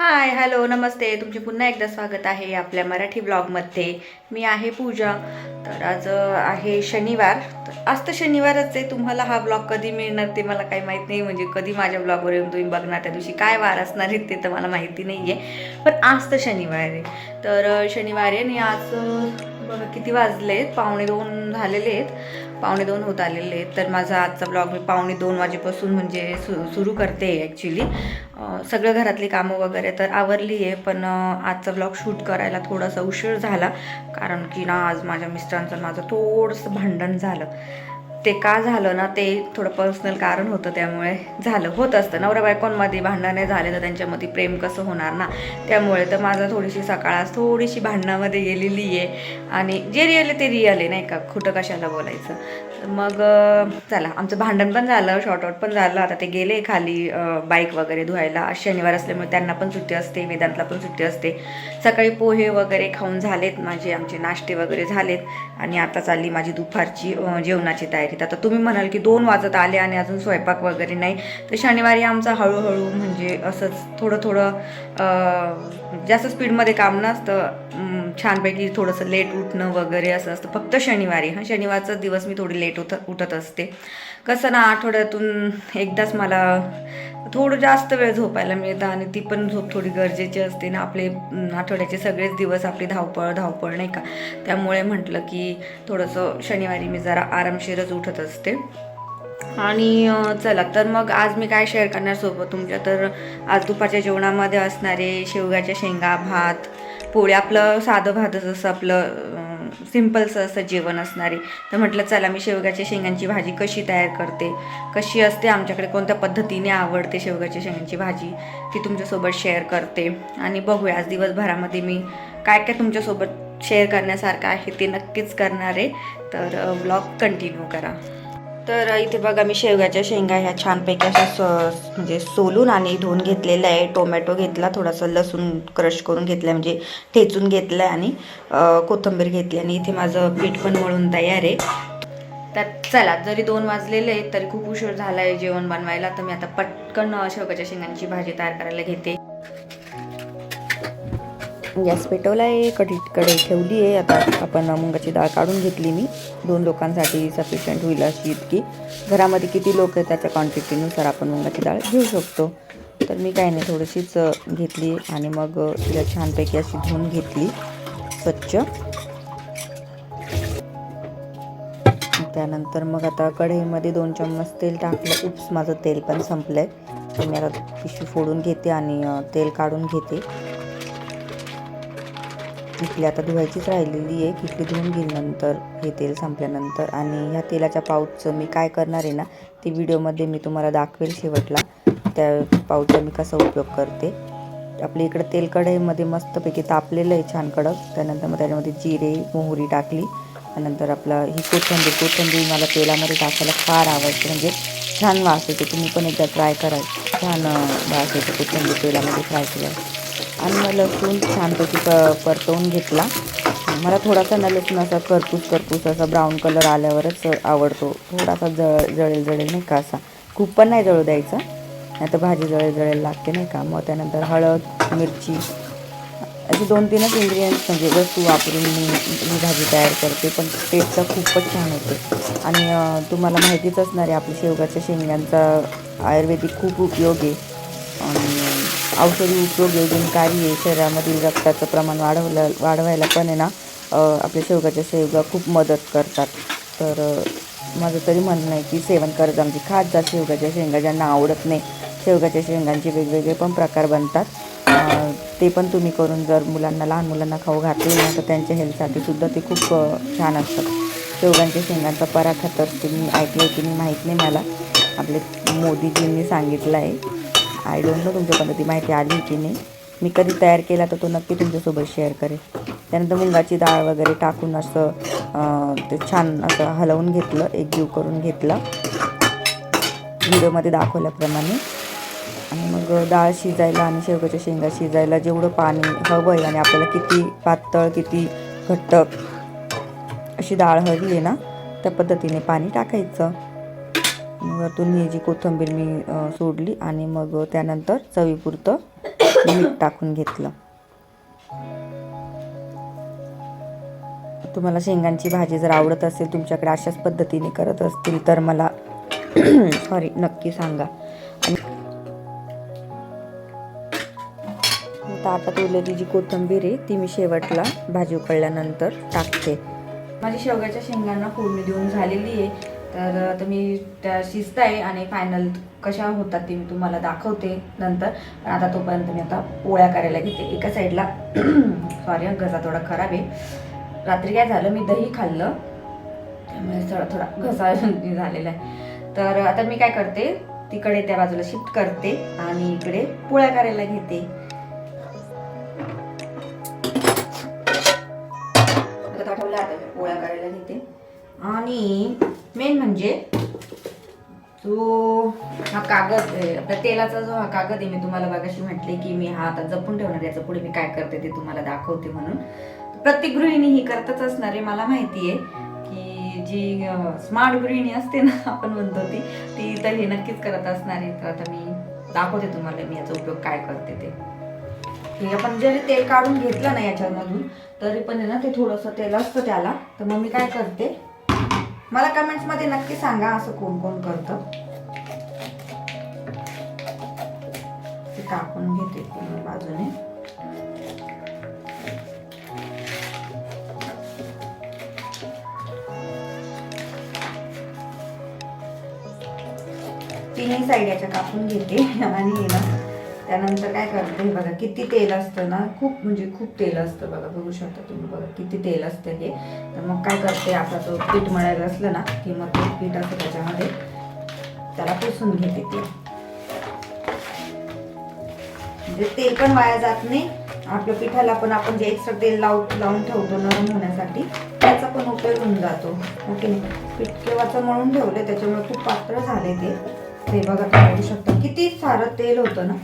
Hi hello नमस्ते. तुमचे पुन्हा एकदा स्वागत आहे आपल्या मराठी ब्लॉगमध्ये. मी आहे पूजा. तर आज आहे शनिवार. तर आज तर शनिवारच आहे. तुम्हाला हा ब्लॉग कधी मिळणार ते मला काही माहीत नाही. म्हणजे कधी माझ्या ब्लॉगवर येऊन तुम्ही बघणार? त्या दिवशी काय वार असणार आहेत ते तर मला माहिती नाही आहे पण आज तर शनिवार आहे. तर शनिवार आहे आणि आज किती वाजले आहेत. पावणे दोन झालेले आहेत. पावणे दोन होत आलेले आहेत. तर माझा आजचा ब्लॉग मी पावणे दोन वाजेपासून म्हणजे सु सुरू करते ॲक्च्युली सगळं घरातली कामं वगैरे तर आवरली आहे पण आजचा ब्लॉग शूट करायला थोडासा उशीर झाला. कारण की ना आज माझ्या मिस्टरांचं माझं थोडंसं भांडण झालं. ते का झालं ना ते थोडं पर्सनल कारण होतं त्यामुळे झालं. होत असतं. नवरा बायकोंमध्ये भांडणं झाले तर त्यांच्यामध्ये प्रेम कसं होणार ना? त्यामुळे तर माझं थोडीशी सकाळ आज थोडीशी भांडणामध्ये गेलेली आहे. आणि जे रिअल आहे ते रिअल आहे नाही का? खोटं कशाला बोलायचं? तर मग चला. आमचं भांडण पण झालं शॉर्टआउट पण झालं. आता ते गेले खाली बाईक वगैरे धुवायला. शनिवार असल्यामुळे त्यांना पण सुट्टी असते वेदांतला पण सुट्टी असते. सकाळी पोहे वगैरे खाऊन झालेत माझे. आमचे नाश्ते वगैरे झालेत. आणि आता चालली माझी दुपारची जेवणाची तयारी. तर आता तुम्ही म्हणाल की दोन वाजत आले आणि अजून स्वयंपाक वगैरे नाही. तर शनिवारी आमचा हळूहळू म्हणजे असंच थोडं थोडं जास्त स्पीडमध्ये काम नसतं. छानपैकी थोडंसं लेट उठणं वगैरे असं असतं. फक्त शनिवारी. हा शनिवारचा दिवस मी थोडी लेट उठ उठत असते. कसं ना आठवड्यातून एकदाच मला थोडं जास्त वेळ झोपायला मिळतं आणि ती पण झोप थोडी गरजेची असते ना. आपले आठवड्याचे सगळेच दिवस आपली धावपळ धावपळ नाही का? त्यामुळे म्हटलं की थोडंसं शनिवारी मी जरा आरामशीरच उठत असते. आणि चला तर मग आज मी काय शेअर करणार सोबत तुमच्या? तर आज दुपारच्या जेवणामध्ये असणारे शेवग्याच्या शेंगा भात पोळी आपलं साधं भाधं जसं आपलं सिम्पलचं असं जेवण असणारे. तर म्हटलं चला मी शेवग्याच्या शेंगांची भाजी कशी तयार करते? कशी असते? आमच्याकडे कोणत्या पद्धतीने आवडते शेवग्याच्या शेंगांची भाजी? ती तुमच्यासोबत शेअर करते. आणि बघूया आज दिवसभरामध्ये मी काय काय तुमच्यासोबत शेअर करण्यासारखं आहे ते नक्कीच करणार आहे. तर ब्लॉग कंटिन्यू करा. तर इथे बघा मी शेवग्याच्या शेंगा ह्या छानपैकी अशा स म्हणजे सोलून आणि धुवून घेतलेलं आहे. टोमॅटो घेतला थोडासा लसूण क्रश करून घेतला म्हणजे ठेचून घेतला आहे आणि कोथंबीर कोथिंबीर घेतली आणि इथे माझं पीठ पण मळून तयार आहे. तर चला जरी दोन वाजलेले तरी खूप उशीर झाला आहे जेवण बनवायला. तर मी आता पटकन शेवग्याच्या शेंगांची भाजी तयार करायला घेते. गॅस पेटवला आहे कढी कढई ठेवली आहे. आता आपण मुंगाची डाळ काढून घेतली मी. दोन लोकांसाठी सफिशियंट होईल अशी इतकी. घरामध्ये किती लोक आहेत त्याच्या क्वांटिटीनुसार आपण मुंगाची डाळ घेऊ शकतो. तर मी काही नाही थोडीशीच घेतली आणि मग तिला छानपैकी अशी धुवून घेतली. स्वच्छ. त्यानंतर मग आता कढईमध्ये दोन चम्मच तेल टाकलं. उप्स माझं तेल पण संपलं आहे तर मी आता पिशवी फोडून घेते आणि तेल काढून घेते. किटली आता धुवायचीच राहिलेली आहे. किटली धुवून घेईल नंतर हे तेल संपल्यानंतर आणि ह्या तेलाच्या पाऊचचं मी काय करणार आहे ना ते व्हिडिओमध्ये मी तुम्हाला दाखवेल शेवटला. त्या पाऊचा मी कसा उपयोग करते. आपल्या इकडं तेल कढईमध्ये मस्तपैकी तापलेलं आहे छान कडक. त्यानंतर मग त्याच्यामध्ये जिरे मोहरी टाकली. त्यानंतर आपला ही कोथिंबीर कोथिंबीर मला तेलामध्ये टाकायला फार आवडते. म्हणजे छान वास येते. तुम्ही पण एकदा ट्राय करा. छान वास येतो कोथिंबीर तेलामध्ये फ्राय केल्यावर आणि मग लसूण छानपैकी प परतवून घेतला. मला थोडासा ना लसूण असा करपूस करपूस असा ब्राऊन कलर आल्यावरच आवडतो. थोडासा जळ जळेल जळेल नाही का असा. खूप पण नाही जळू द्यायचा. नाही तर भाजी जळेल जळेल लागते नाही का. मग त्यानंतर हळद मिरची असे दोन तीनच इन्ग्रिडियंट्स म्हणजे वस्तू वापरून मी ही भाजी तयार करते. पण टेस्टचा खूपच छान होते. आणि तुम्हाला माहितीच असणार आहे आपल्या शेवगाच्या शेंगांचा आयुर्वेदिक खूप उपयोग आहे. आणि औषधी उपयोग योजनकारी आहे शरीरामधील रक्ताचं प्रमाण वाढवलं वाढवायला पण आहे ना आपल्या शेवगाच्या शेवगा खूप मदत करतात. तर माझं तरी म्हणणं आहे की सेवन करत आमची खात जा शेवगाच्या शेंगा ज्यांना आवडत नाही. शेवगाच्या शेंगांचे वेगवेगळे पण प्रकार बनतात. ते पण तुम्ही करून जर मुलांना लहान मुलांना खाऊ घातले ना तर त्यांच्या हेल्थसाठी सुद्धा ते खूप छान असतात. शेवगांच्या शेंगांचा पराठा तर तुम्ही ऐकलं की मी माहीत नाही मला. आपले मोदीजींनी सांगितलं आहे आय डोंट नो तुमच्यापर्यंत ती माहिती आली की नाही. मी कधी तयार केला तर तो नक्की तुमच्यासोबत शेअर करेल. त्यानंतर मुंगाची डाळ वगैरे टाकून असं ते छान असं हलवून घेतलं एकजीव करून घेतलं. व्हिडिओमध्ये दाखवल्याप्रमाणे. आणि मग डाळ शिजायला आणि शेवग्याच्या शेंगा शिजायला जेवढं पाणी हवं आहे आणि आपल्याला किती पातळ किती घट्ट अशी डाळ हवी आहे ना त्या पद्धतीने पाणी टाकायचं. मग वरतून ही जी कोथिंबीर मी सोडली आणि मग त्यानंतर चवीपुरतं मीठ टाकून घेतलं. तुम्हाला शेंगांची भाजी जर आवडत असेल तुमच्याकडे अशाच पद्धतीने करत असतील तर मला सॉरी नक्की सांगा. आणि ताटात उरलेली जी कोथिंबीर आहे ती मी शेवटला भाजी उकळल्यानंतर टाकते. माझी शेवग्याच्या शेंगांना फोडणी देऊन झालेली आहे. तर आता मी त्या शिजताय आहे आणि फायनल कशा होतात ते मी तुम्हाला दाखवते नंतर. पण आता तोपर्यंत मी आता पोळ्या करायला घेते. एका साईडला सॉरी घसा थोडा खराब आहे. रात्री काय झालं मी दही खाल्लं. त्यामुळे थोडा थोडा घसा झालेला आहे. तर आता मी काय करते तिकडे त्या बाजूला शिफ्ट करते आणि इकडे पोळ्या करायला घेते. आता आता मी पोळ्या करायला घेते. आणि मेन म्हणजे जो हा कागद आहे तेलाचा जो हा कागद आहे मी तुम्हाला बघाशी म्हटले की मी हा आता जपून ठेवणार याचं पुढे मी काय करते ते तुम्हाला दाखवते म्हणून. प्रत्येक गृहिणी ही करतच असणार आहे मला माहिती आहे की जी स्मार्ट गृहिणी असते ना आपण म्हणतो ती ती तर हे नक्कीच करत असणार आहे. तर आता मी दाखवते तुम्हाला मी याचा उपयोग काय करते ते. हे आपण जरी तेल काढून घेतलं ना याच्यामधून तरी पण आहे ना ते थोडंसं तेल असतं त्याला. तर मग मी काय करते मला कमेंट्समध्ये नक्की सांगा असं कोण कोण करतं. ते कापून घेते पूर्ण बाजूने. तिन्ही साईड याच्या कापून घेते. आणि ना त्यानंतर काय करते हे बघा किती तेल असतं ना खूप म्हणजे खूप तेल असतं बघा बघू शकता तुम्ही बघा किती तेल असतं हे. तर मग काय करते आपला तो पीठ मळायला असलं ना की मग ते पीठ असतं त्याच्यामध्ये त्याला पुसून घेते ते. म्हणजे तेल पण वाया जात नाही आपल्या पिठाला पण आपण जे एक्स्ट्रा तेल लावून लावून ठेवतो नरम होण्यासाठी त्याचा पण उपयोग होऊन जातो. ओके? नाही पीठ केव्हाचं मळून ठेवलं त्याच्यामुळे खूप पात्र झाले ते. बघा तुम्ही बघू शकता किती सारं तेल होतं ना.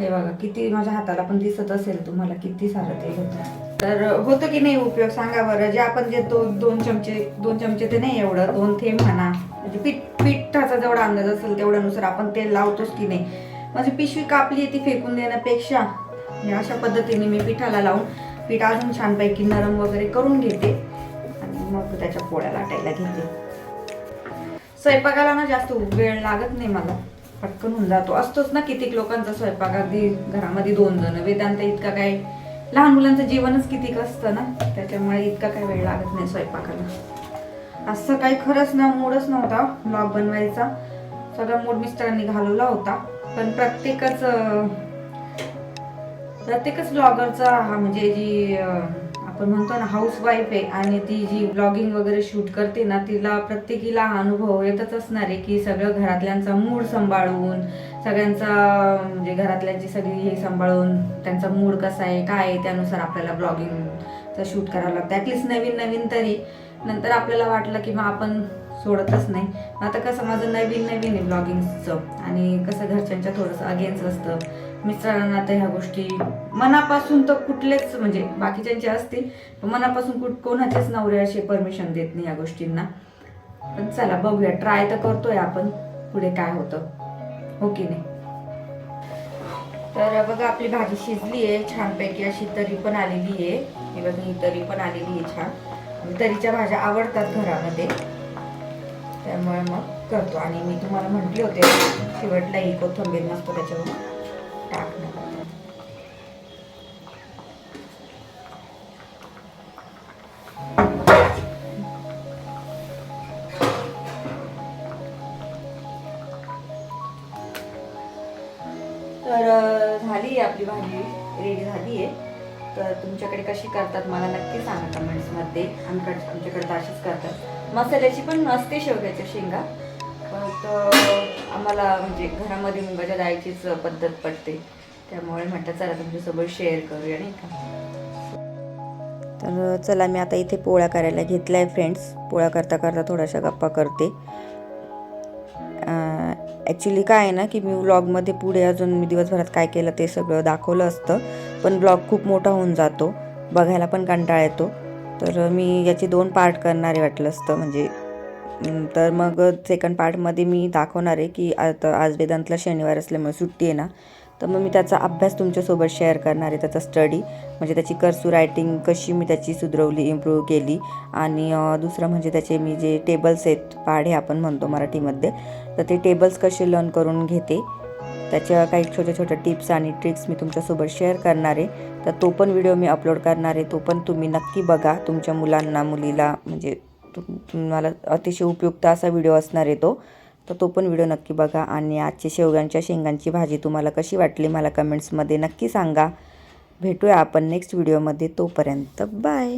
हे बघा किती माझ्या हाताला पण दिसत असेल तुम्हाला किती सारं ते होतं. तर होतं की नाही उपयोग सांगा बरं जे आपण जे दोन दोन चमचे दोन चमचे ते नाही एवढं दोन थेंब म्हणा म्हणजे पीठ पिठाचा जेवढा अंदाज असेल तेवढ्यानुसार आपण तेल लावतोच की नाही. माझी पिशवी कापली ती फेकून देण्यापेक्षा म्हणजे अशा पद्धतीने मी पिठाला लावून पीठ अजून छानपैकी नरम वगैरे करून घेते आणि मग त्याच्या पोळ्या लाटायला घेते. स्वयंपाकाला ना जास्त वेळ लागत नाही मला. पटकन होऊन जातो. असतोच ना कितीक लोकांचा स्वयंपाक. अगदी घरामध्ये दोन जण. वेदांत इतका काय लहान मुलांचं जीवनच कितीक असतं ना? त्याच्यामुळे इतका काय वेळ लागत नाही स्वयंपाकाला. असं काही खरंच ना मूडच नव्हता ब्लॉग बनवायचा. सगळा मूड मिस्टरांनी घालवला होता. पण प्रत्येकच प्रत्येकच ब्लॉगरचा हा म्हणजे जी आपण म्हणतो ना हाऊस वाईफ आहे आणि ती जी ब्लॉगिंग वगैरे शूट करते ना तिला प्रत्येकीला हा अनुभव येतच असणार आहे की सगळं घरातल्यांचा मूड सांभाळून सगळ्यांचा म्हणजे घरातल्यांची सगळी हे सांभाळून त्यांचा मूड कसा आहे काय आहे त्यानुसार आपल्याला ब्लॉगिंगचं शूट करावं लागतं. ॲटलिस्ट नवीन नवीन तरी. नंतर आपल्याला वाटलं की मग आपण सोडतच नाही. मग आता कसं माझं नवीन नवीन आहे ब्लॉगिंगचं आणि कसं घरच्यांच्या थोडंसं अगेन्स्ट असतं. मिस्टरांना तर ह्या गोष्टी. मनापासून तर कुठलेच म्हणजे बाकीच्यांचे असतील पण मनापासून कुठ कोणाचेच नवरे असे परमिशन देत नाही या गोष्टींना. पण चला बघूया. ट्राय तर करतोय आपण. पुढे काय होतं. हो की नाही? तर बघा आपली भाजी शिजली आहे. छानपैकी अशी तरी पण आलेली आहे. हे बघा ही तरी पण आलेली आहे छान. म्हणजे तरीच्या भाज्या आवडतात घरामध्ये. त्यामुळे मग करतो. आणि मी तुम्हाला म्हटले होते शेवटला ही कोथंबीर नसतो त्याच्यावर. टाकणार तर झाली आहे आपली भाजी रेडी झाली आहे. तर तुमच्याकडे कशी करतात मला नक्की सांगा कमेंट्समध्ये आमकडे आमच्याकडे तर अशीच करतात. मसाल्याची पण नसते शेवग्याच्या शेंगा. फक्त आम्हाला म्हणजे घरामध्ये मुगाच्या डाळीचीच पद्धत पडते. त्यामुळे म्हटलं चला तुमच्यासोबत शेअर करूया नाही का? तर चला मी आता इथे पोळ्या करायला घेतला आहे फ्रेंड्स पोळ्या करता करता थोड्याशा गप्पा करते. ॲक्च्युली काय आहे ना की मी व्लॉगमध्ये पुढे अजून मी दिवसभरात काय केलं ते सगळं दाखवलं असतं. पण ब्लॉग खूप मोठा होऊन जातो. बघायला पण कंटाळा येतो. तर मी याचे दोन पार्ट करणारे वाटलं असतं. म्हणजे तर मग सेकंड पार्टमध्ये मी दाखवणार आहे की आता आज वेदांतला शनिवार असल्यामुळे सुट्टी आहे ना तर मग मी त्याचा अभ्यास तुमच्यासोबत शेअर करणार आहे त्याचा स्टडी म्हणजे त्याची कर्सू रायटिंग कशी मी त्याची सुधरवली इम्प्रूव्ह केली. आणि दुसरं म्हणजे त्याचे मी जे टेबल्स आहेत पाढे आपण म्हणतो मराठीमध्ये तर ते टेबल्स कसे लर्न करून घेते त्याच्या काही छोट्या छोट्या टिप्स आणि ट्रिक्स मी तुमच्यासोबत शेअर करणार आहे. तर तो पण व्हिडिओ मी अपलोड करणार आहे तो पण तुम्ही नक्की बघा तुमच्या मुलांना मुलीला म्हणजे तुम्हाला अतिशय उपयुक्त असा व्हिडिओ असणार आहे तो. तर तो पण व्हिडिओ नक्की बघा आणि आजची शेवग्यांच्या शेंगांची भाजी तुम्हाला कशी वाटली मला कमेंट्समध्ये नक्की सांगा. भेटूया आपण नेक्स्ट व्हिडिओमध्ये तोपर्यंत बाय.